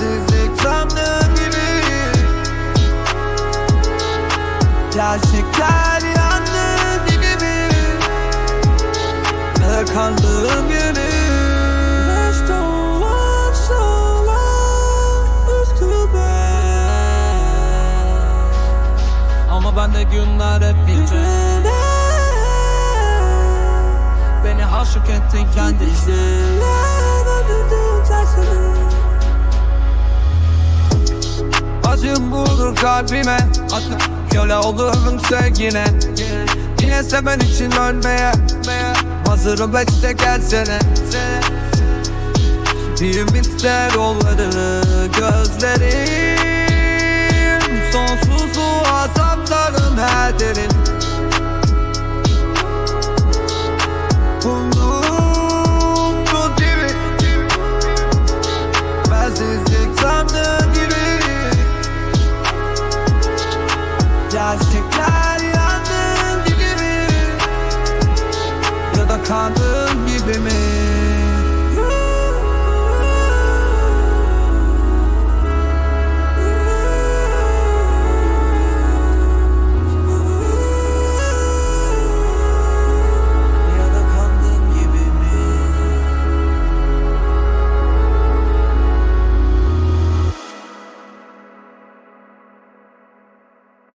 Gerçekten gibi. Gerçekler yandı dibimi Kandığım gibi Ama bende günler hep bitmedi Beni aşık ettin kendi işte Acım vurur kalbime. Akıp köle olurum sevgine. Yine seven için ölmeye. Hazırım bekle gelsene. Bir ümitler olmadı gözlerim Gerçekler yandığın gibi Ya da kandığın gibi mi?